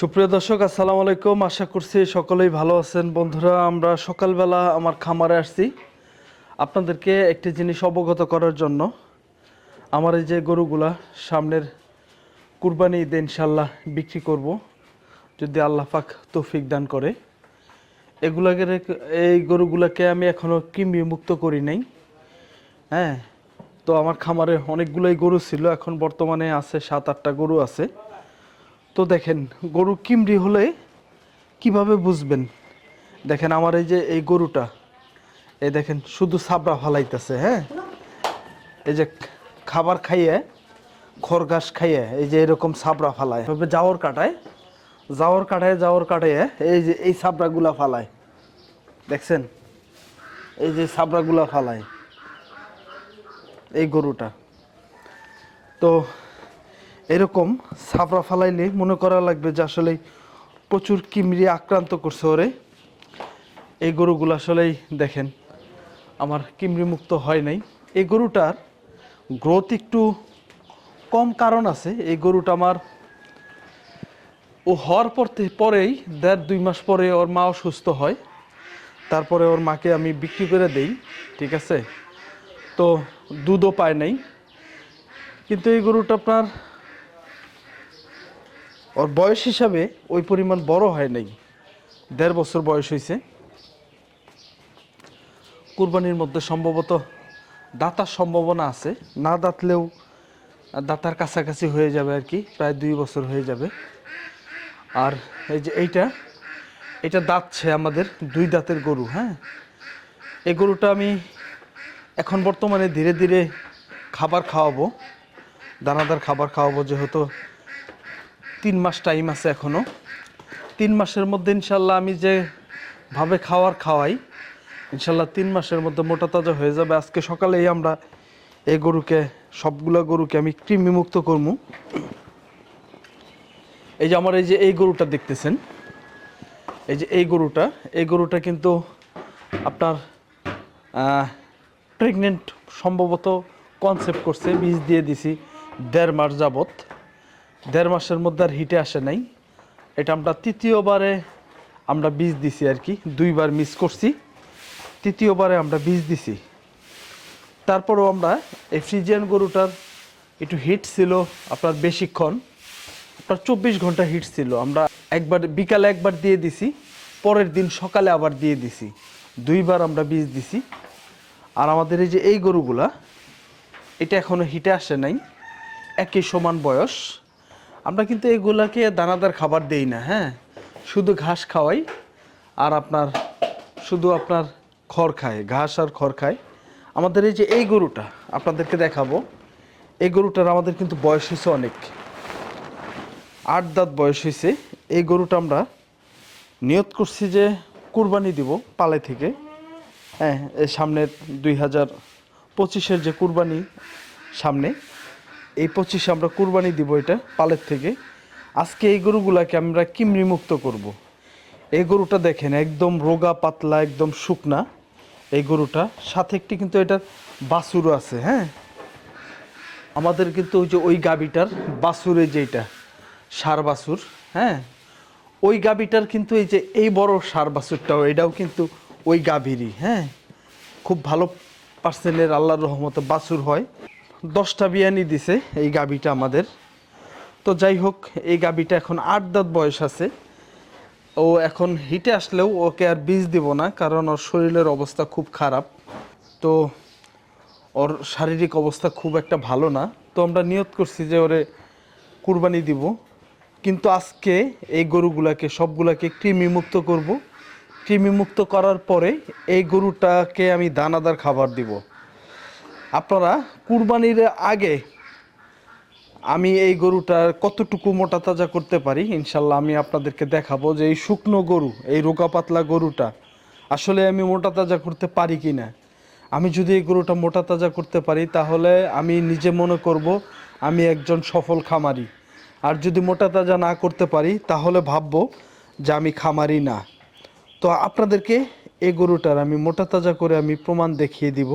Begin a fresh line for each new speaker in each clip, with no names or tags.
সুপ্রিয় দর্শক আসসালামু আলাইকুম আশা করছি সকলেই ভালো আছেন বন্ধুরা আমরা সকালবেলা আমার খামারে আসছি আপনাদেরকে একটি জিনিস অবগত করার জন্য আমার এই যে গরুগুলা সামনের কুরবানি ঈদে ইনশাল্লাহ বিক্রি করব যদি আল্লাহ পাক তৌফিক দান করে এগুলাকে এই গরুগুলাকে আমি এখনও কিমি মুক্ত করি নাই হ্যাঁ তো আমার খামারে অনেকগুলোই গরু ছিল এখন বর্তমানে আছে সাত আটটা গরু আছে তো দেখেন গরু কিমরি হলে কিভাবে বুঝবেন দেখেন আমার এই যে এই গরুটা এই দেখেন শুধু সাবরা ফালাইতেছে হ্যাঁ এই যে খাবার খাইয়ে খড় ঘাস খাইয়ে এই যে এরকম সাবরা ফালায় তবে যাওয়ার কাটায় যাওয়ার কাটায় যাওয়ার কাটায় এই যে এই সাবরাগুলা ফালায় দেখছেন এই যে সাবরাগুলা ফালায় এই গরুটা তো এরকম সাবরা ফালাইলে মনে করা লাগবে যে আসলে প্রচুর কিমড়ি আক্রান্ত করছে ওরে এই গরুগুলো আসলেই দেখেন আমার কিমড়ি মুক্ত হয় নাই এই গরুটার গ্রোথ একটু কম কারণ আছে এই গরুটা আমার ও হওয়ার পর পরেই দেড় দুই মাস পরে ওর মা অসুস্থ হয় তারপরে ওর মাকে আমি বিক্রি করে দেই ঠিক আছে তো দুধও পায় নাই কিন্তু এই গরুটা আপনার ওর বয়স হিসাবে ওই পরিমাণ বড় হয় নাই দেড় বছর বয়স হয়েছে কুরবানির মধ্যে সম্ভবত দাতার সম্ভাবনা আছে না দাঁতলেও দাতার কাছাকাছি হয়ে যাবে আর কি প্রায় দুই বছর হয়ে যাবে আর এই যে এইটা এটা দাঁতছে আমাদের দুই দাঁতের গরু হ্যাঁ এই গরুটা আমি এখন বর্তমানে ধীরে ধীরে খাবার খাওয়াবো দানাদার খাবার খাওয়াবো যেহেতু তিন মাস টাইম আছে এখনও তিন মাসের মধ্যে ইনশাল্লাহ আমি যে ভাবে খাওয়ার খাওয়াই ইনশাল্লাহ তিন মাসের মধ্যে মোটা তাজা হয়ে যাবে আজকে সকালেই আমরা এই গরুকে সবগুলা গরুকে আমি কৃমিমুক্ত করব এই যে আমার এই যে এই গরুটা দেখতেছেন এই যে এই গরুটা এই গরুটা কিন্তু আপনার প্রেগনেন্ট সম্ভবত কনসেপ্ট করছে বীজ দিয়ে দিছি দেড় মাস যাবত দেড় মাসের মধ্যে আর হিটে আসে নাই এটা আমরা তৃতীয়বারে আমরা বীজ দিছি আর কি দুইবার মিস করছি তৃতীয়বারে আমরা বীজ দিছি তারপরও আমরা এই ফ্রিজিয়ান গরুটার একটু হিট ছিল আপনার বেশিক্ষণ আপনার চব্বিশ ঘন্টা হিট ছিল আমরা একবার বিকালে একবার দিয়ে দিছি পরের দিন সকালে আবার দিয়ে দিছি দুইবার আমরা বীজ দিছি আর আমাদের এই যে এই গরুগুলা এটা এখনও হিটে আসে নাই একই সমান বয়স আমরা কিন্তু এগুলাকে দানাদার খাবার দেই না হ্যাঁ শুধু ঘাস খাওয়াই আর আপনার শুধু আপনার খড় খায় ঘাস আর খড় খায় আমাদের এই যে এই গরুটা আপনাদেরকে দেখাবো এই গরুটার আমাদের কিন্তু বয়স হয়েছে অনেক আট দাঁত বয়স হয়েছে এই গরুটা আমরা নিয়ত করছি যে কুরবানি দিব পালে থেকে হ্যাঁ সামনের দুই হাজার পঁচিশের যে কুরবানি সামনে এই পঁচিশে আমরা কুরবানি দিব এটা পালের থেকে আজকে এই গরুগুলাকে আমরা কিমরি মুক্ত করব। এই গরুটা দেখেন একদম রোগা পাতলা একদম শুকনা এই গরুটা সাথে একটি কিন্তু এটার বাসুরও আছে হ্যাঁ আমাদের কিন্তু ওই যে ওই গাবিটার বাসুরে যেটা সার বাসুর হ্যাঁ ওই গাবিটার কিন্তু এই যে এই বড় সার বাসুরটাও এটাও কিন্তু ওই গাভীরই হ্যাঁ খুব ভালো পার্সেলের আল্লাহর রহমতে বাসুর হয় দশটা বিয়ানি দিছে এই গাবিটা আমাদের তো যাই হোক এই গাবিটা এখন আট দাঁত বয়স আছে ও এখন হিটে আসলেও ওকে আর বীজ দিব না কারণ ওর শরীরের অবস্থা খুব খারাপ তো ওর শারীরিক অবস্থা খুব একটা ভালো না তো আমরা নিয়ত করছি যে ওরে কুরবানি দিব কিন্তু আজকে এই গরুগুলাকে সবগুলাকে কৃমিমুক্ত করব কৃমিমুক্ত করার পরে এই গরুটাকে আমি দানাদার খাবার দিব আপনারা কুরবানির আগে আমি এই গরুটার কতটুকু মোটা তাজা করতে পারি ইনশাল্লাহ আমি আপনাদেরকে দেখাবো যে এই শুকনো গরু এই রোগা পাতলা গরুটা আসলে আমি মোটা তাজা করতে পারি কি না আমি যদি এই গরুটা মোটা তাজা করতে পারি তাহলে আমি নিজে মনে করব আমি একজন সফল খামারি আর যদি মোটা তাজা না করতে পারি তাহলে ভাবব যে আমি খামারি না তো আপনাদেরকে এই গরুটার আমি মোটা তাজা করে আমি প্রমাণ দেখিয়ে দিব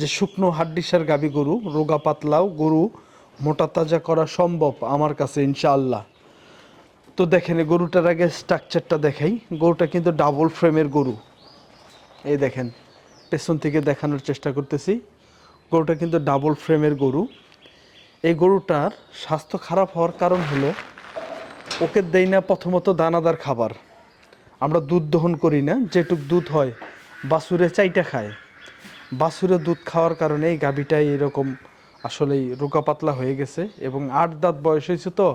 যে শুকনো হাড্ডিসার গাবি গরু রোগা পাতলাও গরু মোটা তাজা করা সম্ভব আমার কাছে ইনশাআল্লাহ তো দেখেন গরুটার আগে স্ট্রাকচারটা দেখাই গরুটা কিন্তু ডাবল ফ্রেমের গরু এই দেখেন পেছন থেকে দেখানোর চেষ্টা করতেছি গরুটা কিন্তু ডাবল ফ্রেমের গরু এই গরুটার স্বাস্থ্য খারাপ হওয়ার কারণ হলো ওকে দেই না প্রথমত দানাদার খাবার আমরা দুধ দহন করি না যেটুক দুধ হয় বাসুরে চাইটা খায় বাছুরের দুধ খাওয়ার কারণে এই গাভীটাই এরকম আসলেই রোগা পাতলা হয়ে গেছে এবং আট দাঁত বয়স হয়েছে তো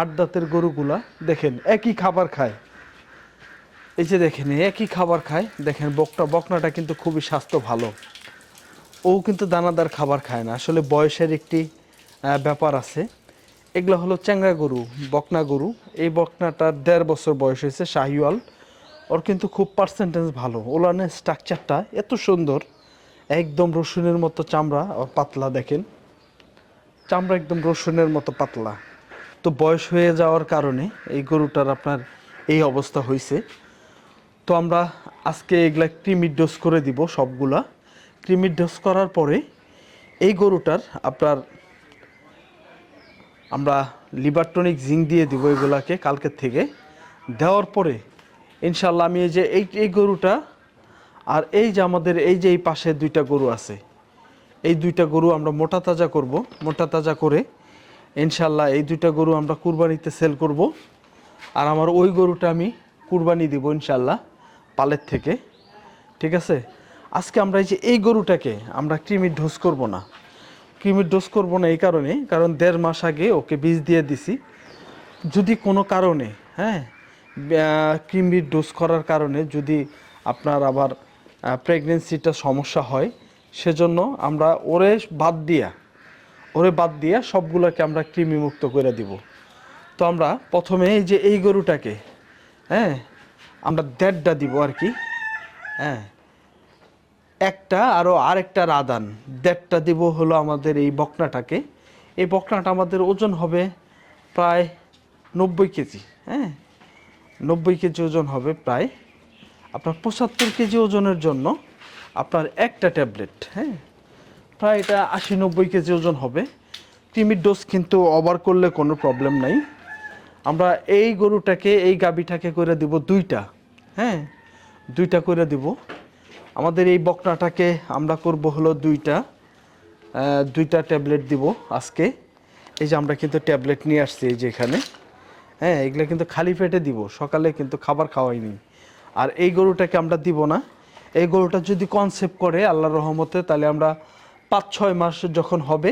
আট দাঁতের গরুগুলা দেখেন একই খাবার খায় এই যে দেখেন একই খাবার খায় দেখেন বকটা বকনাটা কিন্তু খুবই স্বাস্থ্য ভালো ও কিন্তু দানাদার খাবার খায় না আসলে বয়সের একটি ব্যাপার আছে এগুলো হলো চ্যাংরা গরু বকনা গরু এই বকনাটার দেড় বছর বয়স হয়েছে শাহিওয়াল ওর কিন্তু খুব পার্সেন্টেজ ভালো ওলানের স্ট্রাকচারটা এত সুন্দর একদম রসুনের মতো চামড়া পাতলা দেখেন চামড়া একদম রসুনের মতো পাতলা তো বয়স হয়ে যাওয়ার কারণে এই গরুটার আপনার এই অবস্থা হয়েছে তো আমরা আজকে এগুলা ক্রিমির ডোজ করে দিব সবগুলা ক্রিমির ডোজ করার পরে এই গরুটার আপনার আমরা লিবারটনিক জিঙ্ক দিয়ে দিব এগুলাকে কালকের থেকে দেওয়ার পরে ইনশাল্লাহ আমি এই যে এই এই গরুটা আর এই যে আমাদের এই যে এই পাশে দুইটা গরু আছে এই দুইটা গরু আমরা মোটা তাজা করব মোটা তাজা করে ইনশাল্লাহ এই দুইটা গরু আমরা কুরবানিতে সেল করব আর আমার ওই গরুটা আমি কুরবানি দিব ইনশাল্লাহ পালের থেকে ঠিক আছে আজকে আমরা এই যে এই গরুটাকে আমরা কৃমির ঢোস করব না কৃমির ঢোস করব না এই কারণে কারণ দেড় মাস আগে ওকে বীজ দিয়ে দিছি যদি কোনো কারণে হ্যাঁ কৃমির ডোজ করার কারণে যদি আপনার আবার প্রেগনেন্সিটা সমস্যা হয় সেজন্য আমরা ওরে বাদ দিয়া ওরে বাদ দিয়া সবগুলোকে আমরা কৃমিমুক্ত করে দিব তো আমরা প্রথমে এই যে এই গরুটাকে হ্যাঁ আমরা দেড়টা দিব আর কি হ্যাঁ একটা আরও আরেকটা রাদান দেড়টা দিব হলো আমাদের এই বকনাটাকে এই বকনাটা আমাদের ওজন হবে প্রায় নব্বই কেজি হ্যাঁ নব্বই কেজি ওজন হবে প্রায় আপনার পঁচাত্তর কেজি ওজনের জন্য আপনার একটা ট্যাবলেট হ্যাঁ প্রায় এটা আশি নব্বই কেজি ওজন হবে ক্রিমির ডোজ কিন্তু ওভার করলে কোনো প্রবলেম নাই আমরা এই গরুটাকে এই গাবিটাকে করে দিব দুইটা হ্যাঁ দুইটা করে দিব আমাদের এই বকনাটাকে আমরা করব হলো দুইটা দুইটা ট্যাবলেট দিব আজকে এই যে আমরা কিন্তু ট্যাবলেট নিয়ে আসছি এই যে এখানে হ্যাঁ এগুলো কিন্তু খালি পেটে দিব সকালে কিন্তু খাবার খাওয়াইনি আর এই গরুটাকে আমরা দিব না এই গরুটা যদি কনসেপ্ট করে আল্লাহর রহমতে তাহলে আমরা পাঁচ ছয় মাস যখন হবে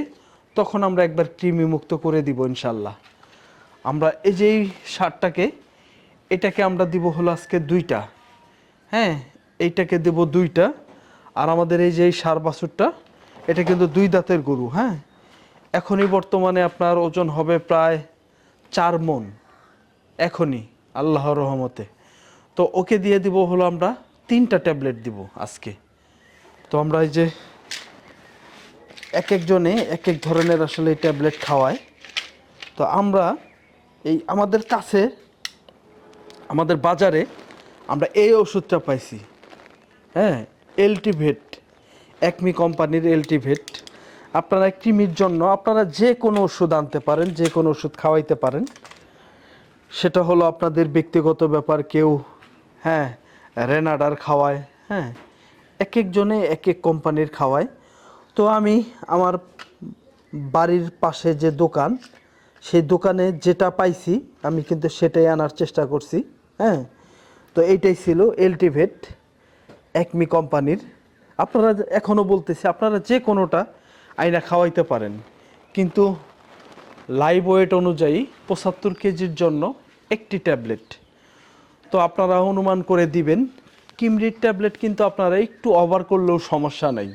তখন আমরা একবার কৃমি মুক্ত করে দিব ইনশাল্লাহ আমরা এই যে এই সারটাকে এটাকে আমরা দিব হলো আজকে দুইটা হ্যাঁ এইটাকে দেব দুইটা আর আমাদের এই যে এই সার বাছুরটা এটা কিন্তু দুই দাঁতের গরু হ্যাঁ এখনই বর্তমানে আপনার ওজন হবে প্রায় চার মন এখনই আল্লাহর রহমতে তো ওকে দিয়ে দিব হলো আমরা তিনটা ট্যাবলেট দিব আজকে তো আমরা এই যে এক একজনে এক এক ধরনের আসলে এই ট্যাবলেট খাওয়ায় তো আমরা এই আমাদের কাছে আমাদের বাজারে আমরা এই ওষুধটা পাইছি হ্যাঁ এলটিভেট একমি কোম্পানির এলটিভেট আপনারা কৃমির জন্য আপনারা যে কোনো ওষুধ আনতে পারেন যে কোনো ওষুধ খাওয়াইতে পারেন সেটা হলো আপনাদের ব্যক্তিগত ব্যাপার কেউ হ্যাঁ রেনাডার খাওয়ায় হ্যাঁ এক একজনে এক এক কোম্পানির খাওয়ায় তো আমি আমার বাড়ির পাশে যে দোকান সেই দোকানে যেটা পাইছি আমি কিন্তু সেটাই আনার চেষ্টা করছি হ্যাঁ তো এইটাই ছিল এলটিভেট একমি কোম্পানির আপনারা এখনও বলতেছি আপনারা যে কোনোটা আইনা খাওয়াইতে পারেন কিন্তু লাইভ ওয়েট অনুযায়ী পঁচাত্তর কেজির জন্য একটি ট্যাবলেট তো আপনারা অনুমান করে দিবেন কিমরির ট্যাবলেট কিন্তু আপনারা একটু ওভার করলেও সমস্যা নাই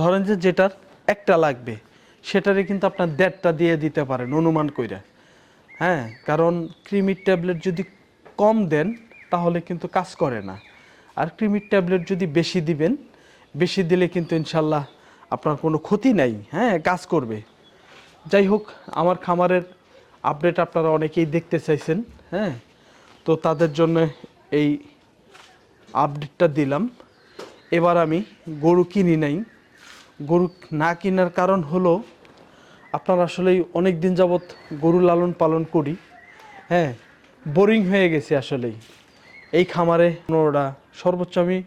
ধরেন যে যেটার একটা লাগবে সেটারে কিন্তু আপনার দেড়টা দিয়ে দিতে পারেন অনুমান করে হ্যাঁ কারণ ক্রিমির ট্যাবলেট যদি কম দেন তাহলে কিন্তু কাজ করে না আর ক্রিমির ট্যাবলেট যদি বেশি দিবেন বেশি দিলে কিন্তু ইনশাল্লাহ আপনার কোনো ক্ষতি নাই হ্যাঁ কাজ করবে যাই হোক আমার খামারের আপডেট আপনারা অনেকেই দেখতে চাইছেন হ্যাঁ তো তাদের জন্য এই আপডেটটা দিলাম এবার আমি গরু কিনি নাই গরু না কেনার কারণ হলো আপনার আসলেই অনেক দিন যাবৎ গরু লালন পালন করি হ্যাঁ বোরিং হয়ে গেছে আসলেই এই খামারে পনেরোটা সর্বোচ্চ আমি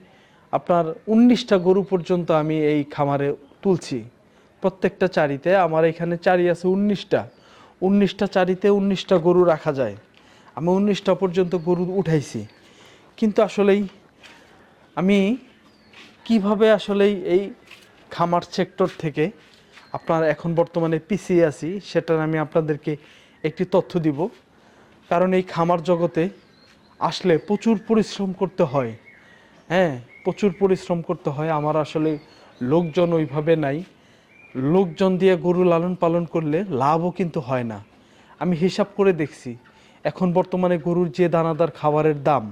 আপনার উনিশটা গরু পর্যন্ত আমি এই খামারে তুলছি প্রত্যেকটা চারিতে আমার এখানে চারি আছে উনিশটা উনিশটা চারিতে উনিশটা গরু রাখা যায় আমি উনিশটা পর্যন্ত গরু উঠাইছি কিন্তু আসলেই আমি কিভাবে আসলেই এই খামার সেক্টর থেকে আপনার এখন বর্তমানে পিছিয়ে আছি সেটার আমি আপনাদেরকে একটি তথ্য দিব কারণ এই খামার জগতে আসলে প্রচুর পরিশ্রম করতে হয় হ্যাঁ প্রচুর পরিশ্রম করতে হয় আমার আসলে লোকজন ওইভাবে নাই লোকজন দিয়ে গরু লালন পালন করলে লাভও কিন্তু হয় না আমি হিসাব করে দেখছি এখন বর্তমানে গরুর যে দানাদার খাবারের দাম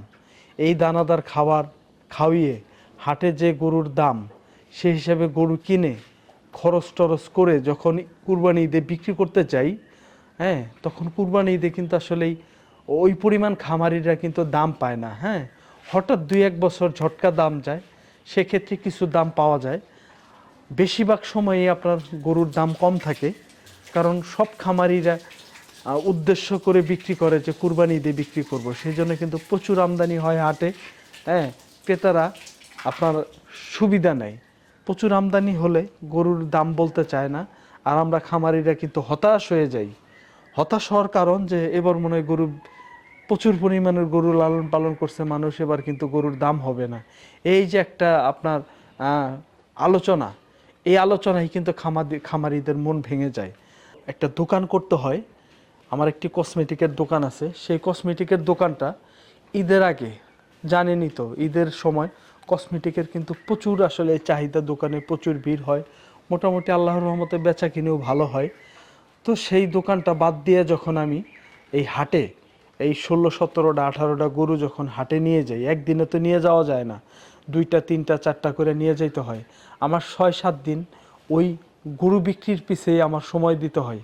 এই দানাদার খাবার খাওয়িয়ে হাটে যে গরুর দাম সে হিসাবে গরু কিনে খরচ টরচ করে যখন কুরবানি ঈদে বিক্রি করতে চাই হ্যাঁ তখন কুরবানি ঈদে কিন্তু আসলেই ওই পরিমাণ খামারিরা কিন্তু দাম পায় না হ্যাঁ হঠাৎ দুই এক বছর ঝটকা দাম যায় সেক্ষেত্রে কিছু দাম পাওয়া যায় বেশিরভাগ সময়ে আপনার গরুর দাম কম থাকে কারণ সব খামারিরা উদ্দেশ্য করে বিক্রি করে যে কুরবানি দিয়ে বিক্রি করব সেই জন্য কিন্তু প্রচুর আমদানি হয় হাটে হ্যাঁ ক্রেতারা আপনার সুবিধা নেয় প্রচুর আমদানি হলে গরুর দাম বলতে চায় না আর আমরা খামারিরা কিন্তু হতাশ হয়ে যাই হতাশ হওয়ার কারণ যে এবার মনে হয় গরু প্রচুর পরিমাণের গরু লালন পালন করছে মানুষ এবার কিন্তু গরুর দাম হবে না এই যে একটা আপনার আলোচনা এই আলোচনায় কিন্তু খামারি খামারিদের মন ভেঙে যায় একটা দোকান করতে হয় আমার একটি কসমেটিকের দোকান আছে সেই কসমেটিকের দোকানটা ঈদের আগে জানেনই তো ঈদের সময় কসমেটিকের কিন্তু প্রচুর আসলে চাহিদা দোকানে প্রচুর ভিড় হয় মোটামুটি আল্লাহর রহমতে বেচা কিনেও ভালো হয় তো সেই দোকানটা বাদ দিয়ে যখন আমি এই হাটে এই ষোলো সতেরোটা আঠারোটা গরু যখন হাটে নিয়ে যাই একদিনে তো নিয়ে যাওয়া যায় না দুইটা তিনটা চারটা করে নিয়ে যাইতে হয় আমার ছয় সাত দিন ওই গরু বিক্রির পিছিয়ে আমার সময় দিতে হয়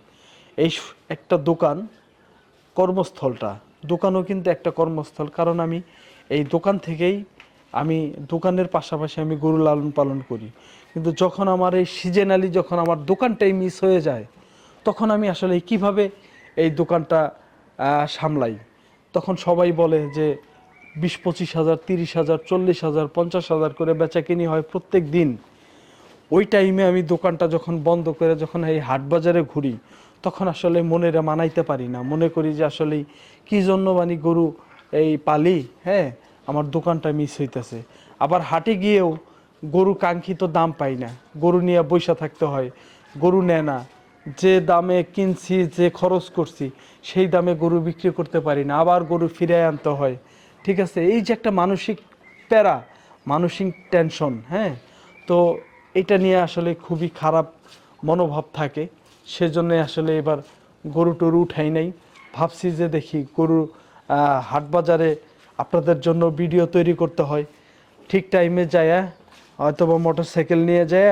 এই একটা দোকান কর্মস্থলটা দোকানও কিন্তু একটা কর্মস্থল কারণ আমি এই দোকান থেকেই আমি দোকানের পাশাপাশি আমি গরু লালন পালন করি কিন্তু যখন আমার এই সিজনালি যখন আমার দোকানটাই মিস হয়ে যায় তখন আমি আসলে কিভাবে এই দোকানটা সামলাই তখন সবাই বলে যে বিশ পঁচিশ হাজার তিরিশ হাজার চল্লিশ হাজার পঞ্চাশ হাজার করে বেচা কিনি হয় প্রত্যেক দিন ওই টাইমে আমি দোকানটা যখন বন্ধ করে যখন এই হাট বাজারে ঘুরি তখন আসলে মনেরা মানাইতে পারি না মনে করি যে আসলে কি জন্য মানে গরু এই পালি হ্যাঁ আমার দোকানটা মিস হইতেছে আবার হাটে গিয়েও গরু কাঙ্ক্ষিত দাম পাই না গরু নিয়ে বৈশা থাকতে হয় গরু নেয় না যে দামে কিনছি যে খরচ করছি সেই দামে গরু বিক্রি করতে পারি না আবার গরু ফিরে আনতে হয় ঠিক আছে এই যে একটা মানসিক প্যারা মানসিক টেনশন হ্যাঁ তো এটা নিয়ে আসলে খুবই খারাপ মনোভাব থাকে সেজন্য আসলে এবার গরু টরু উঠাই নাই ভাবছি যে দেখি গরু হাট বাজারে আপনাদের জন্য ভিডিও তৈরি করতে হয় ঠিক টাইমে যায়া হয়তোবা মোটরসাইকেল নিয়ে যায়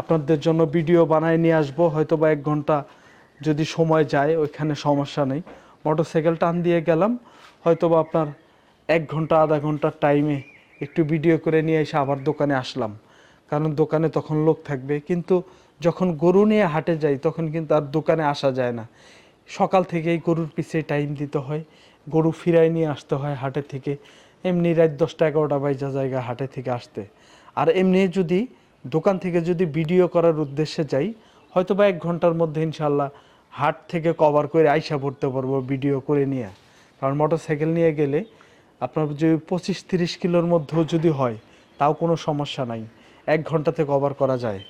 আপনাদের জন্য ভিডিও বানায় নিয়ে আসবো হয়তোবা এক ঘন্টা যদি সময় যায় ওইখানে সমস্যা নেই মোটরসাইকেল টান দিয়ে গেলাম হয়তোবা আপনার এক ঘন্টা আধা ঘন্টার টাইমে একটু ভিডিও করে নিয়ে এসে আবার দোকানে আসলাম কারণ দোকানে তখন লোক থাকবে কিন্তু যখন গরু নিয়ে হাটে যাই তখন কিন্তু আর দোকানে আসা যায় না সকাল থেকেই গরুর পিছে টাইম দিতে হয় গরু ফিরাই নিয়ে আসতে হয় হাটে থেকে এমনি রাত দশটা এগারোটা বাইজা জায়গা হাটে থেকে আসতে আর এমনি যদি দোকান থেকে যদি ভিডিও করার উদ্দেশ্যে যাই হয়তো বা এক ঘন্টার মধ্যে ইনশাল্লাহ হাট থেকে কভার করে আইসা পড়তে পারবো ভিডিও করে নিয়ে কারণ মোটরসাইকেল নিয়ে গেলে আপনার যদি পঁচিশ তিরিশ কিলোর মধ্যেও যদি হয় তাও কোনো সমস্যা নাই এক ঘন্টাতে কভার করা যায়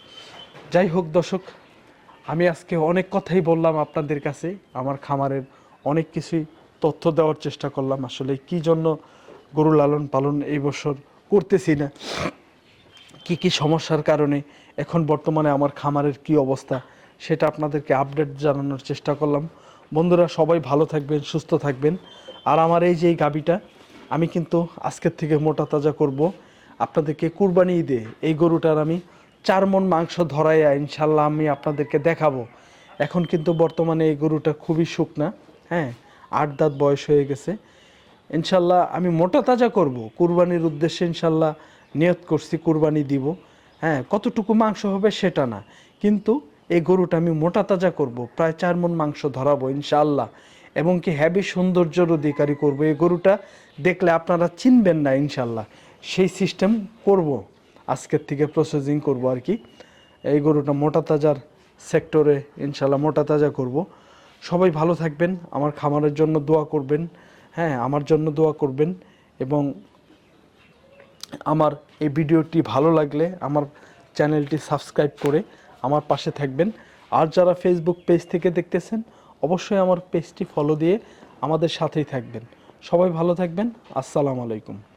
যাই হোক দর্শক আমি আজকে অনেক কথাই বললাম আপনাদের কাছে আমার খামারের অনেক কিছুই তথ্য দেওয়ার চেষ্টা করলাম আসলে কি জন্য গরু লালন পালন এই বছর করতেছি না কি কি সমস্যার কারণে এখন বর্তমানে আমার খামারের কি অবস্থা সেটা আপনাদেরকে আপডেট জানানোর চেষ্টা করলাম বন্ধুরা সবাই ভালো থাকবেন সুস্থ থাকবেন আর আমার এই যে গাবিটা আমি কিন্তু আজকের থেকে মোটা তাজা করবো আপনাদেরকে কুরবানি ঈদে এই গরুটার আমি চার মন মাংস ধরাইয়া ইনশাল্লাহ আমি আপনাদেরকে দেখাবো এখন কিন্তু বর্তমানে এই গরুটা খুবই শুকনা হ্যাঁ আট দাঁত বয়স হয়ে গেছে ইনশাল্লাহ আমি মোটা তাজা করব কুরবানির উদ্দেশ্যে ইনশাল্লাহ নিয়ত করছি কুরবানি দিব হ্যাঁ কতটুকু মাংস হবে সেটা না কিন্তু এই গরুটা আমি মোটা তাজা করব প্রায় চার মন মাংস ধরাবো ইনশাল্লাহ এবং কি হ্যাবি সৌন্দর্যের অধিকারী করব এই গরুটা দেখলে আপনারা চিনবেন না ইনশাল্লাহ সেই সিস্টেম করব আজকের থেকে প্রসেসিং করব আর কি এই গরুটা মোটা তাজার সেক্টরে ইনশাল্লাহ মোটা তাজা করব সবাই ভালো থাকবেন আমার খামারের জন্য দোয়া করবেন হ্যাঁ আমার জন্য দোয়া করবেন এবং আমার এই ভিডিওটি ভালো লাগলে আমার চ্যানেলটি সাবস্ক্রাইব করে আমার পাশে থাকবেন আর যারা ফেসবুক পেজ থেকে দেখতেছেন অবশ্যই আমার পেজটি ফলো দিয়ে আমাদের সাথেই থাকবেন সবাই ভালো থাকবেন আসসালামু আলাইকুম